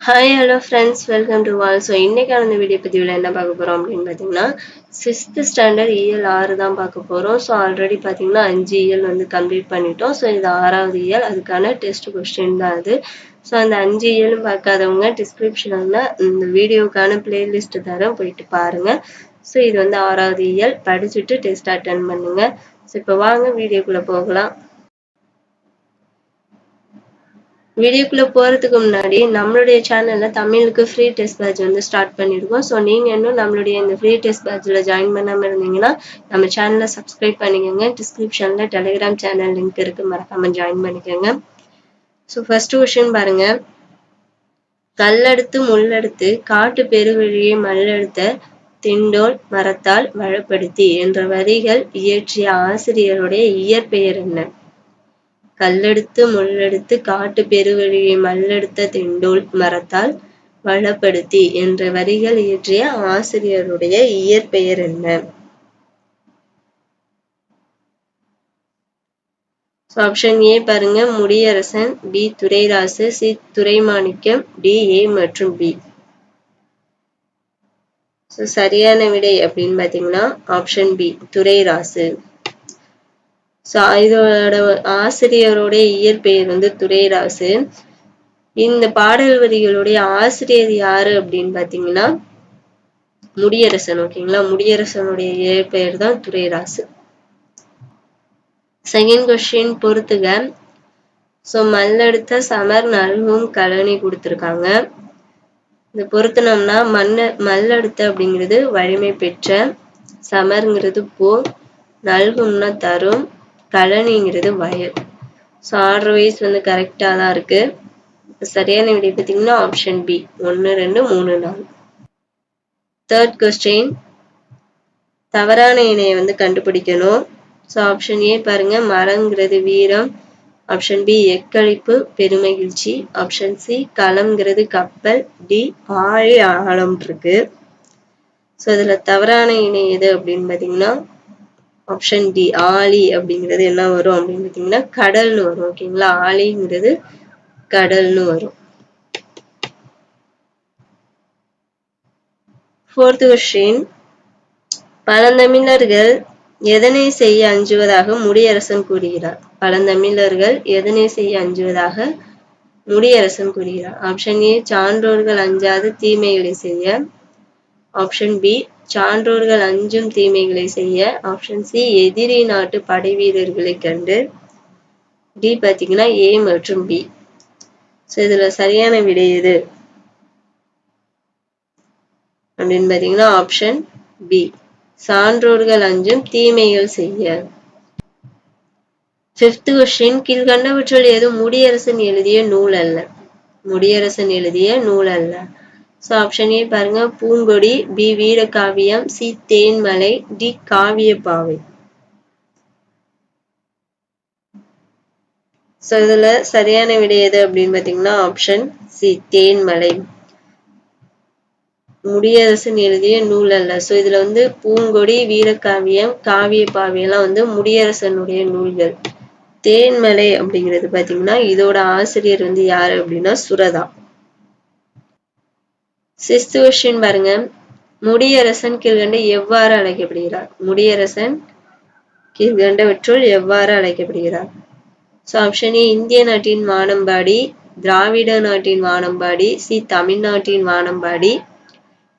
Hi hello friends welcome to wall so இன்றைக்கான இந்த video பதிவில் என்ன பார்க்க போகிறோம் அப்படின்னு பார்த்தீங்கன்னா சிக்ஸ்த்து ஸ்டாண்டர்ட் இயல் ஆறு தான் பார்க்க போகிறோம் ஸோ ஆல்ரெடி பார்த்தீங்கன்னா அஞ்சு இயல் வந்து கம்ப்ளீட் பண்ணிட்டோம். ஸோ இது ஆறாவது இயல் அதுக்கான டெஸ்ட் கொஸ்டின் தான் அது. ஸோ அந்த அஞ்சு இயலும் பார்க்காதவங்க டிஸ்கிரிப்ஷனில் இந்த வீடியோக்கான பிளேலிஸ்ட்டு தரேன் போயிட்டு பாருங்கள் ஸோ இது வந்து ஆறாவது இயல் படிச்சுட்டு டெஸ்ட் அட்டன் பண்ணுங்கள் ஸோ இப்போ வாங்க வீடியோக்குள்ளே போகலாம். வீடியோக்குள்ளே போகிறதுக்கு முன்னாடி நம்மளுடைய சேனலில் தமிழுக்கு ஃப்ரீ டெஸ்ட் பேட்ச் வந்து ஸ்டார்ட் பண்ணியிருக்கோம் ஸோ நீங்கள் இன்னும் நம்மளுடைய இந்த ஃப்ரீ டெஸ்ட் பேட்சில் ஜாயின் பண்ணாமல் இருந்தீங்கன்னா நம்ம சேனலை சப்ஸ்கிரைப் பண்ணிக்கோங்க. டிஸ்கிரிப்ஷனில் டெலிகிராம் சேனல் லிங்க் இருக்குது மறக்காமல் ஜாயின் பண்ணிக்கோங்க. ஸோ ஃபர்ஸ்ட் கொஷின் பாருங்கள் கல்லெடுத்து முள்ளெடுத்து காட்டு பெருவழியை மல்லெடுத்த திண்டோல் மரத்தால் வளப்படுத்தி என்ற வரிகள் இயற்றிய ஆசிரியருடைய இயற்பெயர் என்ன? கல்லெடுத்து முள்ளெடுத்து காட்டு பெருவழியை மல்லெடுத்த திண்டோல் மரத்தால் வளப்படுத்தி என்ற வரிகள் இயற்றிய ஆசிரியருடைய இயற்பெயர் என்ன? ஆப்ஷன் ஏ பாருங்க. Mudiyarasan B Durairasu C Duraimanickam D A மற்றும் பி சரியான விடை அப்படின்னு பாத்தீங்கன்னா ஆப்ஷன் பி துரைராசு. இதோட ஆசிரியருடைய இயற்பெயர் வந்து துரைராசு. இந்த பாடல் வரிகளுடைய ஆசிரியர் யாரு அப்படின்னு பாத்தீங்கன்னா முடியரசன் ஓகேங்களா? முடியரசனுடைய இயற்பெயர் தான் துரைராசு. செகண்ட் கொஸ்டின் பொறுத்துக. ஸோ மல்லெடுத்த சமர் நல்கும் கலனி கொடுத்துருக்காங்க. இந்த பொருத்தினோம்னா மண்ண மல்லெடுத்த அப்படிங்கிறது வலிமை பெற்ற சமருங்கிறது போ நல்கும்னா தரும். கழனிங்கிறது வயல் ஸோ ஆர்டர் வைஸ் வந்து கரெக்டாக தான் இருக்குது சரியான விடை பார்த்தீங்கன்னா ஆப்ஷன் பி ஒன்று ரெண்டு மூணு நாலு. தேர்ட் கொஸ்டின் தவறான இணையை வந்து கண்டுபிடிக்கணும். ஸோ ஆப்ஷன் ஏ பாருங்க. மரங்கிறது வீரம். ஆப்ஷன் பி எக்களிப்பு பெருமகிழ்ச்சி. ஆப்ஷன் சி களம்ங்கிறது கப்பல். டி ஆழி ஆழம் இருக்கு. ஸோ இதில் தவறான இணை எது அப்படின்னு பார்த்தீங்கன்னா ஆப்ஷன் டி ஆலி அப்படிங்கிறது என்ன வரும். அப்படின்னு பார்த்தீங்கன்னா கடல்னு வரும் ஓகேங்களா ஆலிங்கிறது கடல்னு வரும். ஃபோர்த் கொஸ்டின் பழந்தமிழர்கள் எதனை செய்ய அஞ்சுவதாக முடியரசன் கூறுகிறார்? பழந்தமிழர்கள் எதனை செய்ய அஞ்சுவதாக முடியரசன் கூறுகிறார்? ஆப்ஷன் ஏ சான்றோர்கள் அஞ்சாது தீமைகளை செய்ய. ஆப்ஷன் பி சான்றோர்கள் அஞ்சும் தீமைகளை செய்ய ஆப்ஷன் சி எதிரி நாட்டு படை வீரர்களை கண்டு டி பார்த்தீங்கன்னா ஏ மற்றும் பி ஸோ இதுல சரியான விடை எது? அப்படின்னு பார்த்தீங்கன்னா ஆப்ஷன் பி சான்றோர்கள் அஞ்சும் தீமைகள் செய்ய. ஃபிஃப்த் கொஸ்டின் கீழ்கண்டவற்றுள் எதுவும் முடியரசன் எழுதிய நூல் அல்ல. முடியரசன் எழுதிய நூல் அல்ல. ஸோ ஆப்ஷன் ஏ பாருங்க. Poongodi B Veerakaviyam C Thenmalai D Kaviya Paavai so இதுல சரியான விடை எது அப்படின்னு பாத்தீங்கன்னா ஆப்ஷன் சி தேன்மலை. முடியரசுன்னு எழுதிய நூல் அல்ல. ஸோ இதுல வந்து பூங்கொடி வீரகாவியம் காவிய பாவியெல்லாம் வந்து முடியரசனுடைய நூல்கள். தேன்மலை அப்படிங்கிறது பாத்தீங்கன்னா இதோட ஆசிரியர் வந்து யாரு அப்படின்னா சுரதா. சிக்ஸ்த் கொஸ்டின் பாருங்க. முடியரசன் கீழ்கண்டு எவ்வாறு அழைக்கப்படுகிறார்? முடியரசன் கீழ்கண்டவற்றுள் எவ்வாறு அழைக்கப்படுகிறார்? ஸோ ஆப்ஷன் ஏ இந்திய நாட்டின் வானம்பாடி திராவிட நாட்டின் வானம்பாடி சி தமிழ்நாட்டின் வானம்பாடி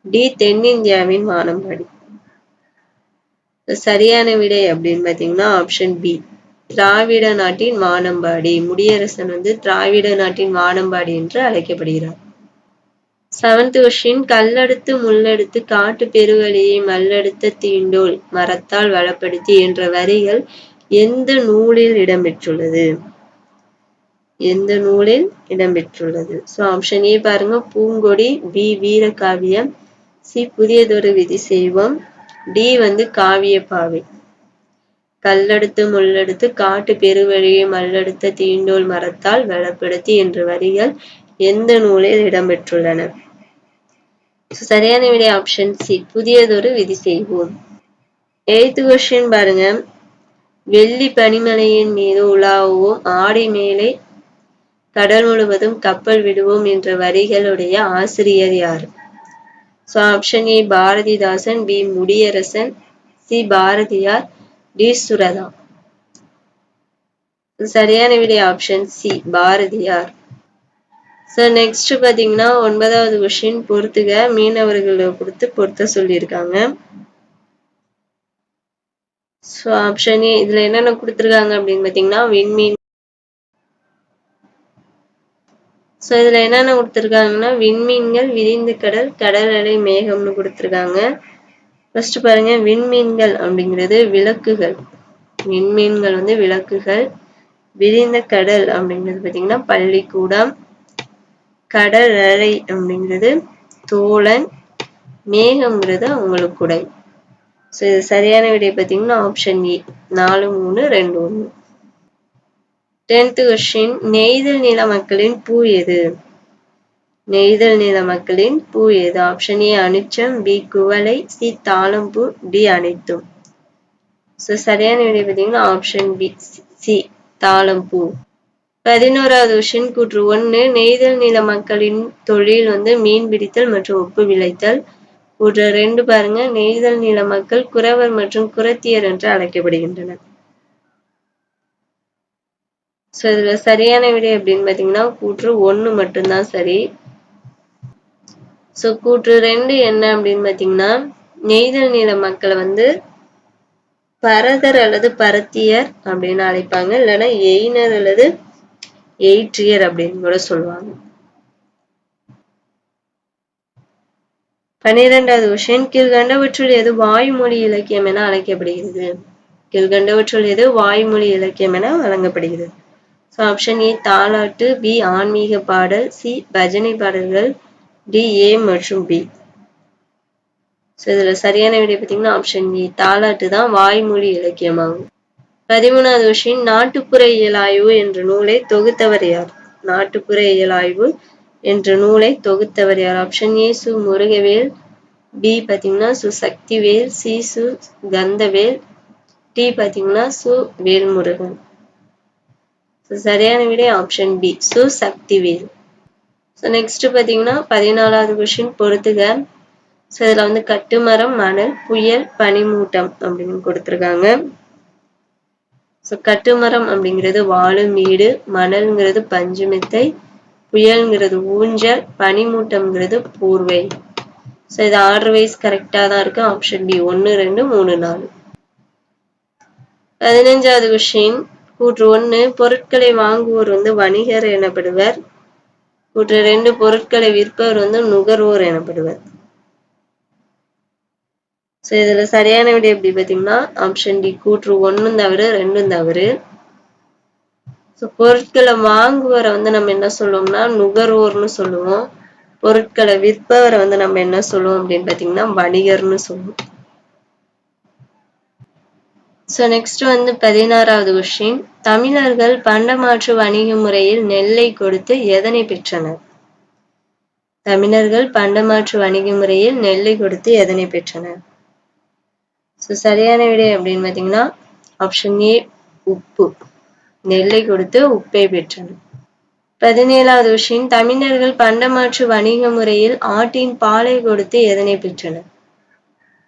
டி தென்னிந்தியாவின் வானம்பாடி. சரியான விடை அப்படின்னு பார்த்தீங்கன்னா ஆப்ஷன் பி திராவிட நாட்டின் வானம்பாடி. முடியரசன் வந்து திராவிட நாட்டின் வானம்பாடி என்று அழைக்கப்படுகிறார். செவன்த் கொஸ்டின் கல்லெடுத்து முள்ளெடுத்து காட்டு பெருவழியை மல்லெடுத்த தீண்டோல் மரத்தால் வளப்படுத்தி என்ற வரிகள் எந்த நூலில் இடம்பெற்றுள்ளது? எந்த நூலில் இடம்பெற்றுள்ளது? ஸோ ஆப்ஷன் ஏ பாருங்க. பூங்கொடி பி வீரகாவியம் சி புதியதொரு விதி செய்வோம் டி வந்து காவிய பாவை கல்லெடுத்து முள்ளெடுத்து காட்டு பெருவழியை மல்லெடுத்த தீண்டோல் மரத்தால் வளப்படுத்தி என்ற வரிகள் எந்த நூலில் இடம்பெற்றுள்ளன சரியான விடை ஆப்ஷன் சி புதியதொரு விதி செய்வோம். எய்த் கொஸ்டின் பாருங்க. வெள்ளி பனிமலையின் மீது உலாவோம் ஆடை மேலே கடல் முழுவதும் கப்பல் விடுவோம் என்ற வரிகளுடைய ஆசிரியர் யார்? So option A Bharathidasan B Mudiyarasan C Bharathiyar D Suratha. சரியான விடை option C Bharathiyar. So next பார்த்தீங்கன்னா ஒன்பதாவது கொஷின் பொறுத்துக. மீனவர்களை கொடுத்து பொருத்த சொல்லியிருக்காங்க. ஸோ ஆப்ஷன் ஏ இதில் என்னென்ன கொடுத்துருக்காங்க அப்படின்னு பார்த்தீங்கன்னா விண்மீன். ஸோ இதில் என்னென்ன கொடுத்துருக்காங்கன்னா விண்மீன்கள் விரிந்து கடல் கடல் அலை மேகம்னு கொடுத்துருக்காங்க. ஃபர்ஸ்ட் பாருங்க விண்மீன்கள் அப்படிங்கிறது விளக்குகள். விண்மீன்கள் வந்து விளக்குகள். விரிந்த கடல் அப்படிங்கிறது பார்த்தீங்கன்னா பள்ளிக்கூடம். கடல் அலை அப்படிங்கிறது தோழன் மேகம்ங்கிறது அவங்களுக்கு உடை. ஸோ இது சரியான விடை பார்த்தீங்கன்னா ஆப்ஷன் ஏ நாலு மூணு ரெண்டு ஒன்று. டென்த் கொஸ்டின் நெய்தல் நில மக்களின் பூ எது? நெய்தல் நில மக்களின் பூ எது? ஆப்ஷன் ஏ அனிச்சம். பி குவளை. சி தாளம்பூ. டி அனைத்தும். ஸோ சரியான விடை பார்த்தீங்கன்னா ஆப்ஷன் பி சி தாளம்பூ. பதினோராவது விஷயம் கூற்று ஒன்று நெய்தல் நில மக்களின் தொழில் வந்து மீன் பிடித்தல் மற்றும் உப்பு விளைத்தல். கூற்று ரெண்டு பாருங்க நெய்தல் நில மக்கள் குறவர் மற்றும் குரத்தியர் என்று அழைக்கப்படுகின்றனர். ஸோ இதுல சரியான விடை அப்படின்னு பாத்தீங்கன்னா கூற்று ஒன்று மட்டும்தான் சரி. ஸோ கூற்று ரெண்டு என்ன அப்படின்னு பாத்தீங்கன்னா நெய்தல் நில மக்களை வந்து பரதர் அல்லது பரத்தியர் அப்படின்னு அழைப்பாங்க. இல்லைன்னா எய்னர் அல்லது எயிட்ரியர் அப்படின்னு கூட சொல்லுவாங்க. பன்னிரெண்டாவது கொஷின் கீழ்கண்டவற்றுள் எது வாய்மொழி இலக்கியம் என அழைக்கப்படுகிறது? கீழ்கண்டவற்றுள் எது வாய்மொழி இலக்கியம் என வழங்கப்படுகிறது? ஸோ ஆப்ஷன் ஏ தாலாட்டு பி ஆன்மீக பாடல் சி பஜனை பாடல்கள் டி ஏ மற்றும் பி ஸோ இதில் சரியான விடை பார்த்தீங்கன்னா ஆப்ஷன் ஏ தாலாட்டு தான் வாய்மொழி இலக்கியமாகும். பதிமூணாவது விஷயம் நாட்டுப்புற இயலாய்வு என்ற நூலை தொகுத்தவர் யார்? நாட்டுப்புற இயலாய்வு என்ற நூலை தொகுத்தவர் யார்? ஆப்ஷன் ஏ சு முருகவேல் பி பார்த்தீங்கன்னா சு சக்திவேல் சி சு கந்தவேல் டி பார்த்தீங்கன்னா சு வேல்முருகன். சரியான விடை ஆப்ஷன் பி சு சக்திவேல். ஸோ நெக்ஸ்ட் பார்த்தீங்கன்னா பதினாலாவது கொஷின் பொறுத்துக. ஸோ இதில் வந்து கட்டுமரம் மணல் புயல் பனிமூட்டம் அப்படின்னு கொடுத்துருக்காங்க. ஸோ கட்டுமரம் அப்படிங்கிறது வாழும் வீடு மணல்ங்கிறது பஞ்சுமித்தை புயல்ங்கிறது ஊஞ்சல் பனிமூட்டம்ங்கிறது பூர்வை. ஸோ இது ஆர்டர் வைஸ் கரெக்டாக தான் இருக்கு. ஆப்ஷன் பி ஒன்று ரெண்டு மூணு நாலு. பதினஞ்சாவது விஷயம் கூற்று ஒன்று பொருட்களை வாங்குவோர் வந்து வணிகர் எனப்படுவர். கூற்று ரெண்டு பொருட்களை விற்பவர் வந்து நுகர்வோர் எனப்படுவர். ஸோ இதில் சரியான விடை எப்படி பார்த்தீங்கன்னா ஆப்ஷன் டி கூற்று ஒன்றும் தவறு ரெண்டும் தவறு. ஸோ பொருட்களை வாங்குவரை வந்து நம்ம என்ன சொல்லுவோம்னா நுகர்வோர்னு சொல்லுவோம். பொருட்களை விற்பவரை வந்து நம்ம என்ன சொல்லுவோம் அப்படின்னு பார்த்தீங்கன்னா வணிகர்னு சொல்லுவோம். ஸோ நெக்ஸ்ட் வந்து பதினாறாவது கொஸ்டின் தமிழர்கள் பண்டமாற்று வணிக முறையில் நெல்லை கொடுத்து எதனை பெற்றனர்? தமிழர்கள் பண்டமாற்று வணிக முறையில் நெல்லை கொடுத்து எதனை பெற்றனர்? ஸோ சரியான விடை அப்படின்னு பார்த்தீங்கன்னா ஆப்ஷன் ஏ உப்பு. நெல்லை கொடுத்து உப்பை பெற்றனர் பதினேழாவது விஷயம் தமிழர்கள் பண்டமாற்று வணிக முறையில் ஆட்டின் பாலை கொடுத்து எதனை பெற்றனர்?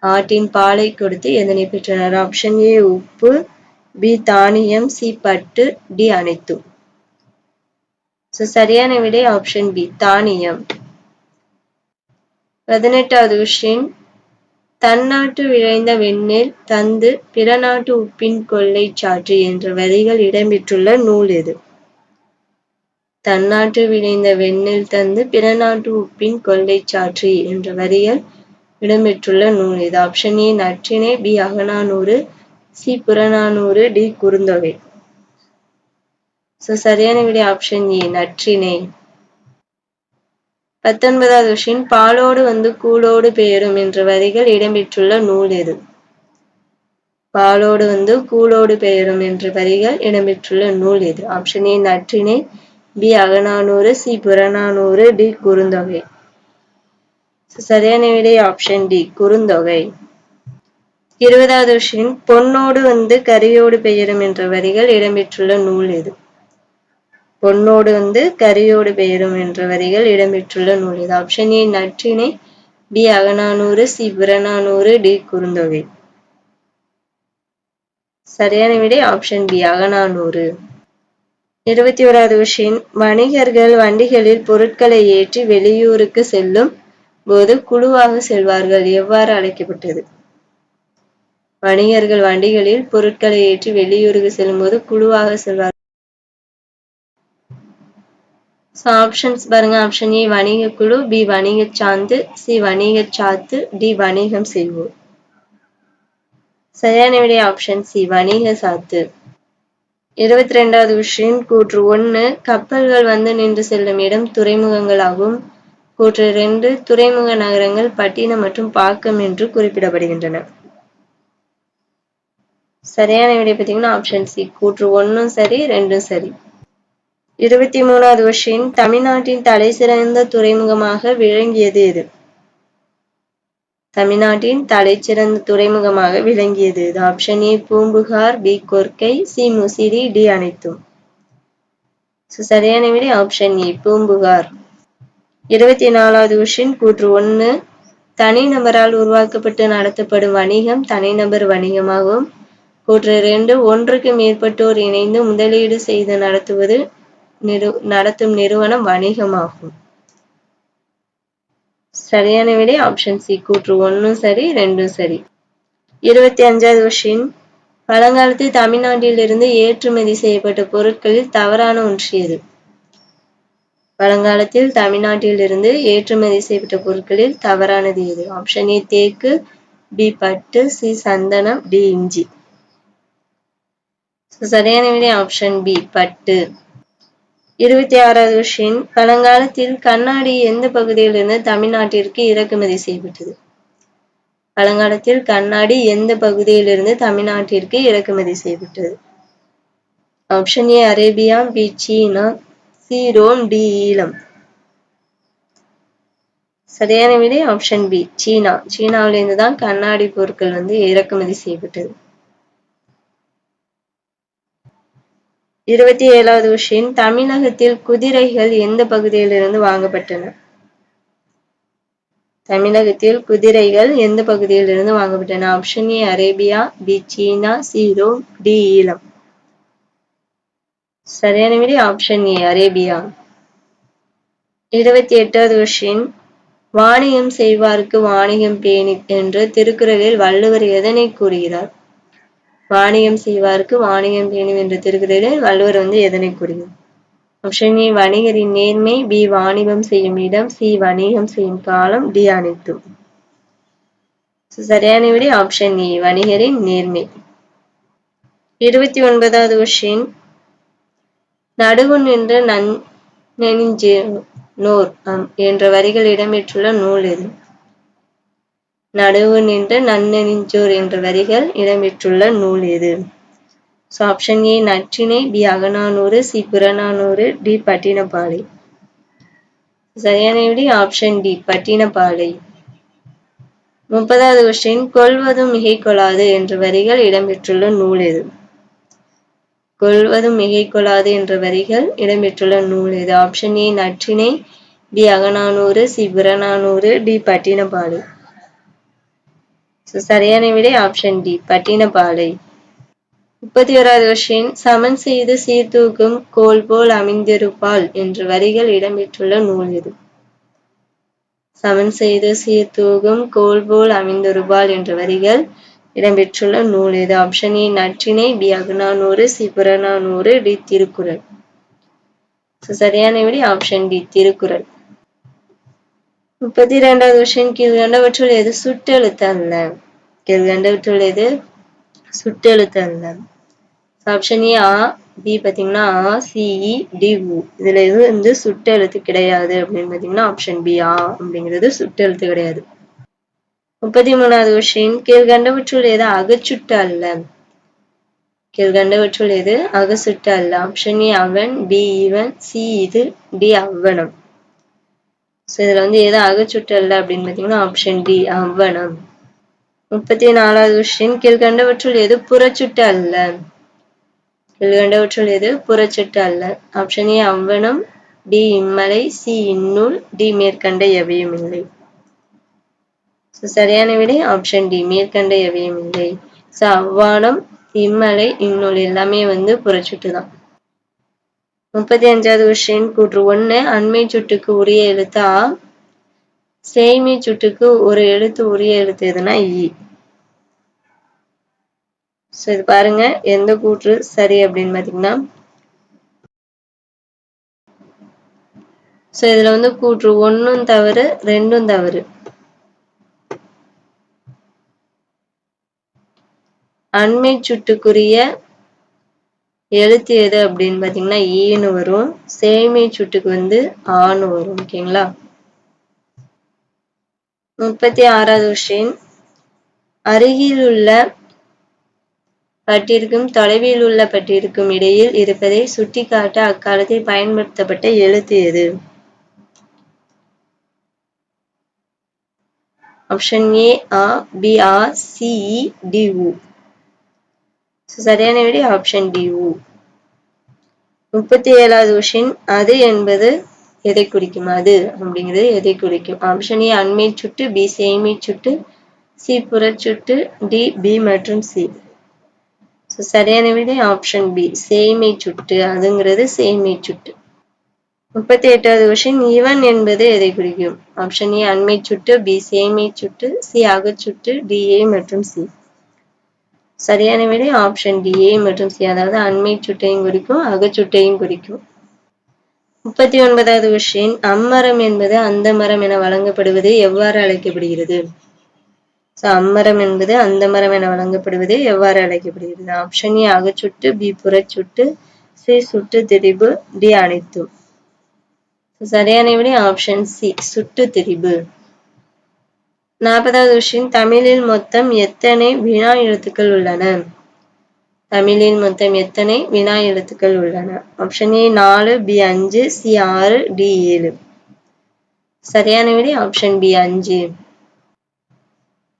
ஆட்டின் பாலை கொடுத்து எதனை பெற்றனர்? ஆப்ஷன் ஏ உப்பு பி தானியம் சி பட்டு டி அனைத்தும். ஸோ சரியான விடை ஆப்ஷன் பி தானியம். பதினெட்டாவது விஷயம் தன்னாட்டு விளைந்த வெண்ணில் தந்து பிறநாட்டு உப்பின் கொள்ளை சாற்று என்ற வரிகள் இடம்பெற்றுள்ள நூல் எது தன்னாட்டு விளைந்த வெண்ணில் தந்து பிறநாட்டு உப்பின் கொள்ளை சாற்று என்ற வரிகள் இடம்பெற்றுள்ள நூல் இது. Option A Natrinai B Akananuru. C Purananuru. D Kurunthogai. So சரியான விடை ஆப்ஷன் ஏ நற்றினை பத்தொன்பதாவது விஷயம் பாலோடு வந்து கூலோடு பெயரும் என்ற வரிகள் இடம்பெற்றுள்ள நூல் எது பாலோடு வந்து கூலோடு பெயரும் என்ற வரிகள் இடம்பெற்றுள்ள நூல் எது option A Natrinai. B Akananuru. C Purananuru. D Kurunthogai. சரியான விடை ஆப்ஷன் டி குறுந்தொகை. இருபதாவது விஷயம் பொன்னோடு வந்து கரியோடு பெயரும் என்ற வரிகள் இடம்பெற்றுள்ள நூல் எது பொன்னோடு வந்து கரியோடு பெயரும் என்ற வரிகள் இடம்பெற்றுள்ள நூல் இது option A Natrinai B Akananuru. C Purananuru. D Kurunthogai. சரியான விடை ஆப்ஷன் பி அகநானூறு. இருபத்தி ஓராவது விஷயம். வணிகர்கள் வண்டிகளில் பொருட்களை ஏற்றி வெளியூருக்கு செல்லும் போது குழுவாக செல்வார்கள். எவ்வாறு அழைக்கப்பட்டது? வணிகர்கள் வண்டிகளில் பொருட்களை ஏற்றி வெளியூருக்கு செல்லும்போது குழுவாக செல்வார்கள். ஸோ ஆப்ஷன்ஸ் பாருங்க. ஆப்ஷன் ஏ வணிக குழு. பி வணிக சாந்து சி வணிக சாத்து டி வணிகம் செய்வோம் சரியான விடை ஆப்ஷன் சி வணிக சாத்து இருபத்தி ரெண்டாவது விஷயம் கூற்று ஒன்று. கப்பல்கள் வந்து நின்று செல்லும் இடம் துறைமுகங்களாகும். கூற்று ரெண்டு துறைமுக நகரங்கள் பட்டினம் மற்றும் பாக்கம் என்று குறிப்பிடப்படுகின்றன. சரியான விடை பார்த்தீங்கன்னா ஆப்ஷன் சி கூற்று ஒன்றும் சரி ரெண்டும் சரி. இருபத்தி மூணாவது கொஸ்டின் தமிழ்நாட்டின் தலை சிறந்த துறைமுகமாக விளங்கியது எது தமிழ்நாட்டின் தலை சிறந்த துறைமுகமாக விளங்கியது இது. Option A Poompuhar B Korkai C Musiri D அனைத்தும். சரியான விடை ஆப்ஷன் ஏ பூம்புகார். இருபத்தி நாலாவது கொஸ்டின் கூற்று ஒன்று தனிநபரால் உருவாக்கப்பட்டு நடத்தப்படும் வணிகம் தனிநபர் வணிகமாகும். கூற்று இரண்டு ஒன்றுக்கு மேற்பட்டோர் இணைந்து முதலீடு செய்து நடத்துவது நிறு நடத்தும் நிறுவனம் வணிகமாகும். சரியான விடை ஆப்ஷன் சி கூற்று ஒன்றும் சரி ரெண்டும் சரி. இருபத்தி அஞ்சாவது கொஸ்டின் பழங்காலத்தில் தமிழ்நாட்டிலிருந்து ஏற்றுமதி செய்யப்பட்ட பொருட்களில் தவறான ஒன்று எது? பழங்காலத்தில் தமிழ்நாட்டிலிருந்து ஏற்றுமதி செய்யப்பட்ட பொருட்களில் தவறானது எது? ஆப்ஷன் ஏ தேக்கு பி பட்டு சி சந்தனம் டி இஞ்சி. சரியான விடை ஆப்ஷன் பி பட்டு. இருபத்தி ஆறாவது கொஸ்டின் பழங்காலத்தில் கண்ணாடி எந்த பகுதியிலிருந்து தமிழ்நாட்டிற்கு இறக்குமதி செய்யப்பட்டது? பழங்காலத்தில் கண்ணாடி எந்த பகுதியிலிருந்து தமிழ்நாட்டிற்கு இறக்குமதி செய்யப்பட்டது? Option A Arabia B China C Rome D Eelam. சரியான விடை ஆப்ஷன் பி சீனா. சீனாவிலிருந்து தான் கண்ணாடி பொருட்கள் வந்து இறக்குமதி செய்யப்பட்டது. இருபத்தி ஏழாவது விஷயம் தமிழகத்தில் குதிரைகள் எந்த பகுதியிலிருந்து வாங்கப்பட்டன? தமிழகத்தில் குதிரைகள் எந்த பகுதியிலிருந்து வாங்கப்பட்டன? Option A Arabia B China C Rome D Eelam. சரியான விட ஆப்ஷன் ஏ அரேபியா. இருபத்தி எட்டாவது விஷயம் வாணிகம் செய்வார்க்கு வாணிகம் பேணி என்று திருக்குறளில் வள்ளுவர் எதனை கூறுகிறார்? வாணிகம் செய்வார்க்கு வாணிகம் பேணும் என்று திருக்குறளில் வள்ளுவர் வந்து எதனை கூறியும் ஆப்ஷன் ஏ வணிகரின் நேர்மை பி வாணிபம் செய்யும் இடம் சி வணிகம் செய்யும் காலம் டி அனைத்தும். சரியான விட ஆப்ஷன் ஏ வணிகரின் நேர்மை. இருபத்தி ஒன்பதாவது கொஸ்டின் நடுவு என்ற நன் நோர் என்ற வரிகள் இடம்பெற்றுள்ள நூல் எது? நடுவு நின்ற நன்னெறிஞ்சோர் என்ற வரிகள் இடம்பெற்றுள்ள நூல் எது so option A Natrinai B Akananuru C Purananuru D Pattinappalai சரியான விடி ஆப்ஷன் டி பட்டினப்பாலை முப்பதாவது கொஸ்டின் கொள்வதும் மிகை கொள்ளாது என்ற வரிகள் இடம்பெற்றுள்ள நூல் எது கொள்வதும் மிகை கொள்ளாது என்ற வரிகள் இடம்பெற்றுள்ள நூல் எது option A Natrinai B Akananuru C Purananuru D Pattinappalai சரியான விடை ஆப்ஷன் டி பட்டினப்பாலை. முப்பத்தி ஓராவது கொஸ்டின் சமன் செய்து சீர்தூக்கும் கோல் போல் அமைந்திருப்பாள் என்ற வரிகள் இடம்பெற்றுள்ள நூல் இது சமன் செய்து சீர்தூகும் கோல் போல் அமைந்திருப்பாள் என்ற வரிகள் இடம்பெற்றுள்ள நூல் இது ஆப்ஷன் ஏ நற்றினை பி நூறு சி புறநானூறு டி திருக்குறள். சரியான விடை ஆப்ஷன் டி திருக்குறள். முப்பத்தி இரண்டாவது கொஸ்டின் கீழ்கண்டவற்றுள் எது சுட்டெழுத்து அல்ல கீழ்கண்டவற்றுள் எது சுட்டெழுத்து அல்ல ஆப்ஷன் ஏ ஆ பி பார்த்தீங்கன்னா ஆ சிஇ டி உ. இதுல இது வந்து சுட்டெழுத்து கிடையாது அப்படின்னு பார்த்தீங்கன்னா ஆப்ஷன் பி ஆ அப்படிங்கிறது சுட்டெழுத்து கிடையாது. முப்பத்தி மூணாவது கொஸ்டின் கீழ்கண்டவற்றுள் எது அகச்சுட்டு அல்ல கீழ்கண்டவற்றுள் எது அகசுட்டு அல்ல ஆப்ஷன் ஏ அவன் பி இவன் சி இது டி அவ்வனம் ஸோ இதில் வந்து எது அகச்சுட்டல்ல அப்படின்னு பார்த்தீங்கன்னா ஆப்ஷன் டி அவ்வனம் முப்பத்தி நாலாவது கொஸ்டின் கீழ்கண்டவற்றுள் எது புறச்சுட்டு அல்ல கீழ்கண்டவற்றுள் எது புறச்சுட்டு அல்ல ஆப்ஷன் ஏ அவ்வனம் டி இம்மலை. சி இந்நூல் டி மேற்கண்ட எவையும் இல்லை. ஸோ சரியான விடை ஆப்ஷன் டி மேற்கண்ட எவையும் இல்லை. ஸோ அவ்வானம் இம்மலை இந்நூல் எல்லாமே வந்து புறச்சுட்டு தான் முப்பத்தி அஞ்சாவது கொஸ்டின் கூற்று ஒன்று அண்மை சுட்டுக்கு உரிய எழுத்து ஆ சுட்டுக்கு ஒரு எழுத்து உரிய எழுத்து எதுனா இ. ஸோ இது பாருங்க எந்த கூற்று சரி அப்படின்னு பாத்தீங்கன்னா ஸோ இதுல வந்து கூற்று ஒன்னும் தவறு ரெண்டும் தவறு. அண்மை சுட்டுக்குரிய எழுத்து எது அப்படின்னு பாத்தீங்கன்னா ஈன்னு வரும். சேமை சுட்டுக்கு வந்து ஆன்னு வரும் ஓகேங்களா முப்பத்தி ஆறாவது கொஸ்டின் அருகில் உள்ள பட்டிற்கும் தொலைவில் உள்ள பட்டிருக்கும் இடையில் இருப்பதை சுட்டிக்காட்ட அக்காலத்தில் பயன்படுத்தப்பட்ட எழுத்து எது? ஆப்ஷன் ஏ ஆ பி ஆ சி டி உ சரியான விடை ஆப்ஷன் டி உ முப்பத்தி ஏழாவது கொஷின் அது என்பது எதை குறிக்கும்? அது அப்படிங்கிறது எதை குறிக்கும்? ஆப்ஷன் ஏ அண்மை சுட்டு பி சேமை சுட்டு சி புறச்சுட்டு டி பி மற்றும் சி ஸோ சரியான விடை ஆப்ஷன் பி சேமை சுட்டு அதுங்கிறது சேமை சுட்டு. முப்பத்தி எட்டாவது கொஷின் இவன் என்பது எதை குறிக்கும்? ஆப்ஷன் ஏ அண்மை சுட்டு பி சேமை சுட்டு சி அகச்சுட்டு டி ஏ மற்றும் சி சரியான விடை ஆப்ஷன் டி ஏ மற்றும் சி அதாவது அண்மை சுட்டையும் குறிக்கும் அகச்சுட்டையும் குறிக்கும். முப்பத்தி ஒன்பதாவது கொஸ்டின் அம்மரம் என்பது அந்த மரம் என வழங்கப்படுவது எவ்வாறு அழைக்கப்படுகிறது? ஸோ அம்மரம் என்பது அந்த மரம் என வழங்கப்படுவது எவ்வாறு அழைக்கப்படுகிறது? ஆப்ஷன் ஏ அகச்சுட்டு பி புறச்சுட்டு சி சுட்டு திரிபு டி அனைத்தும் சரியான விடை ஆப்ஷன் சி சுட்டு திரிபு. நாற்பதாவது விஷயம் தமிழில் மொத்தம் எத்தனை வினா எழுத்துக்கள் உள்ளன? தமிழில் மொத்தம் எத்தனை வினா எழுத்துக்கள் உள்ளன? ஆப்ஷன் ஏ நாலு பி அஞ்சு சி ஆறு டி ஏழு. சரியான விடை ஆப்ஷன் பி அஞ்சு.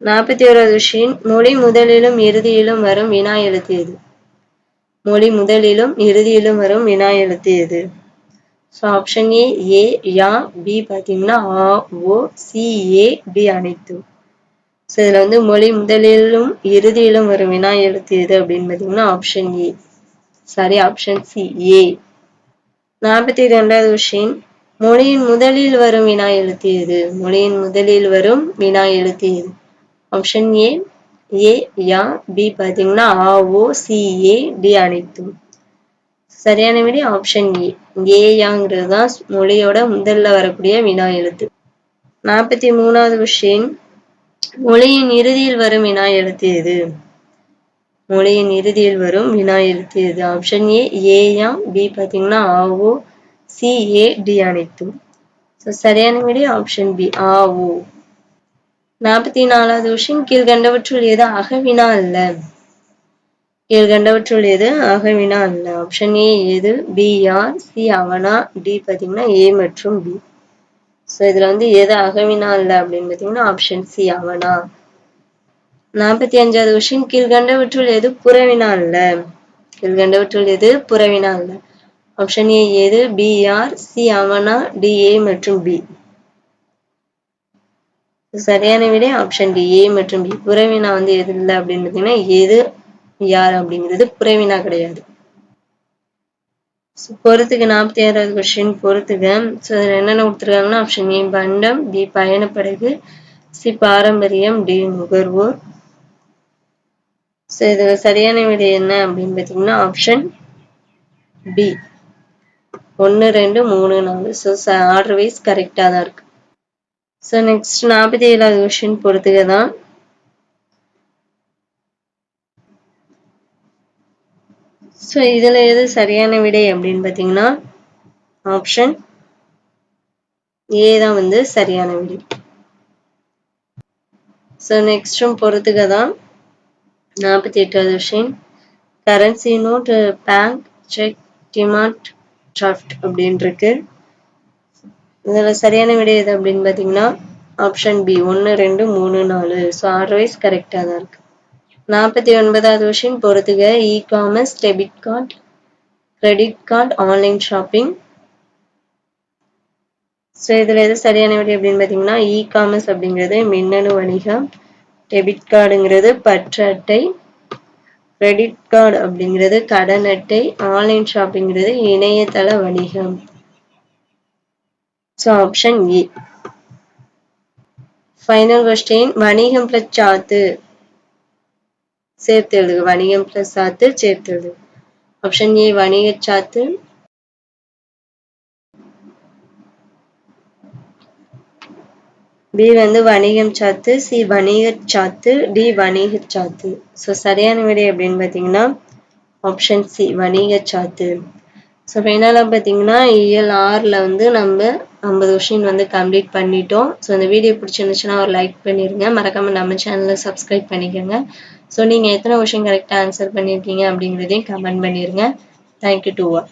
நாற்பத்தி ஓராவது விஷயம் மொழி முதலிலும் இறுதியிலும் வரும் வினா எழுத்து எது? மொழி முதலிலும் இறுதியிலும் வரும் வினா எழுத்து எது? ஸோ ஆப்ஷன் ஏ ஏ யா பி பார்த்தீங்கன்னா ஆ ஓ சி ஏ டி அனைத்தும். ஸோ இதில் வந்து மொழி முதலிலும் இறுதியிலும் வரும் வினா எழுத்து எது அப்படின்னு பார்த்தீங்கன்னா option A sorry option C ஏ நாற்பத்தி ரெண்டாவது விஷயம் மொழியின் முதலில் வரும் வினா எழுத்து எது மொழியின் முதலில் வரும் வினா எழுத்து எது ஆப்ஷன் ஏ ஏ யா பி பார்த்தீங்கன்னா ஆ ஓ சி ஏ டி அனைத்தும். சரியான விடை ஆப்ஷன் ஏ ஏயாங்கிறது தான் மொழியோட முதல்ல வரக்கூடிய வினா எழுத்து. நாற்பத்தி மூணாவது விஷயம் மொழியின் இறுதியில் வரும் வினா எழுத்து எது? மொழியின் இறுதியில் வரும் வினா எழுத்து எது? ஆப்ஷன் ஏ ஏயா பி பார்த்தீங்கன்னா ஆஓ சி ஏ டி அனைத்தும். ஸோ சரியான விடை ஆப்ஷன் பி ஆஓ நாற்பத்தி நாலாவது விஷயம் கீழ்கண்டவற்றுள் எது அகவினா அல்ல. கீழ்கண்டவற்றுள் எது? அகவினா அல்ல. ஆப்ஷன் ஏ எது? பி ஆர் சி அவனா? டி பார்த்தீங்கன்னா ஏ மற்றும் பி ஸோ இதில் வந்து எது அகவினா அல்ல அப்படின்னு பார்த்தீங்கன்னா ஆப்ஷன் சி அவனா. நாற்பத்தி அஞ்சாவது கொஸ்டின் கீழ்கண்டவற்றுள் எது? புறவினா அல்ல. கீழ்கண்டவற்றுள் எது? புறவினா அல்ல. ஆப்ஷன் ஏ எது? பி ஆர் சி அவனா? டி ஏ மற்றும் பி சரியான விடை ஆப்ஷன் டி ஏ மற்றும் பி புறவினா வந்து எது இல்லை அப்படின்னு பார்த்தீங்கன்னா எது யார் அப்படிங்கிறது புறவினா கிடையாது. பொறுத்துக்கு நாற்பத்தி ஆறாவது கொஸ்டின் பொறுத்துக்க ஸோ அதில் என்னென்ன கொடுத்துருக்காங்கன்னா ஆப்ஷன் ஏ பண்டம் பி பயணப்படகு சி பாரம்பரியம் டி நுகர்வோர். ஸோ இது சரியான விடை என்ன அப்படின்னு பார்த்தீங்கன்னா ஆப்ஷன் பி ஒன்று ரெண்டு மூணு நாலு. ஸோ ஆர்டர் வைஸ் கரெக்டாக தான் இருக்கு. ஸோ நெக்ஸ்ட் நாற்பத்தி ஏழாவது கொஸ்டின் பொறுத்துக்க தான். ஸோ இதில் எது சரியான விடை அப்படின்னு பார்த்தீங்கன்னா ஆப்ஷன் ஏ தான் வந்து சரியான விடை. ஸோ நெக்ஸ்டும் பொறுத்துக்க தான் நாற்பத்தி எட்டாவது விஷயம். Currency note bank cheque demand draft அப்படின்ட்டுருக்கு இதில் சரியான விடை எது அப்படின்னு பார்த்தீங்கன்னா ஆப்ஷன் பி ஒன்று ரெண்டு மூணு நாலு. ஸோ ஆர்வைஸ் கரெக்டாக தான் இருக்குது நாற்பத்தி ஒன்பதாவது விஷயம் பொறுத்துக. E commerce debit card credit card online shopping so இதில் எது சரியான வழி அப்படின்னு பார்த்தீங்கன்னா இ காமர்ஸ் அப்படிங்கிறது மின்னணு வணிகம் டெபிட் கார்டுங்கிறது பற்று அட்டை கிரெடிட் கார்டு அப்படிங்கிறது கடன் அட்டை ஆன்லைன் ஷாப்பிங்கிறது இணையதள வணிகம். ஸோ ஆப்ஷன் இ ஃபைனல் கொஸ்டின் வணிகம் பிளஸ் சாத்து சேர்த்து எழுதுக வணிகம் பிளஸ் சாத்து சேர்த்து எழுதுக ஆப்ஷன் ஏ வணிக சாத்து. பி வந்து வணிகம் சாத்து. சி வணிக சாத்து. டி வணிக சாத்து. ஸோ சரியான விடை அப்படின்னு பார்த்தீங்கன்னா ஆப்ஷன் சி வணிக சாத்து. ஸோ ஃபைனலாக பார்த்தீங்கன்னா இஎல் ஆறில் வந்து நம்ம ஐம்பது கொஷின் வந்து கம்ப்ளீட் பண்ணிட்டோம். ஸோ இந்த வீடியோ பிடிச்சிருந்துச்சுன்னா ஒரு லைக் பண்ணிடுங்க மறக்காமல் நம்ம சேனலை சப்ஸ்கிரைப் பண்ணிக்கோங்க. ஸோ நீங்கள் எத்தனை கொஷின் கரெக்டாக ஆன்சர் பண்ணியிருக்கீங்க அப்படிங்கிறதையும் கமெண்ட் பண்ணிடுங்க தேங்க்யூ டூ ஆல்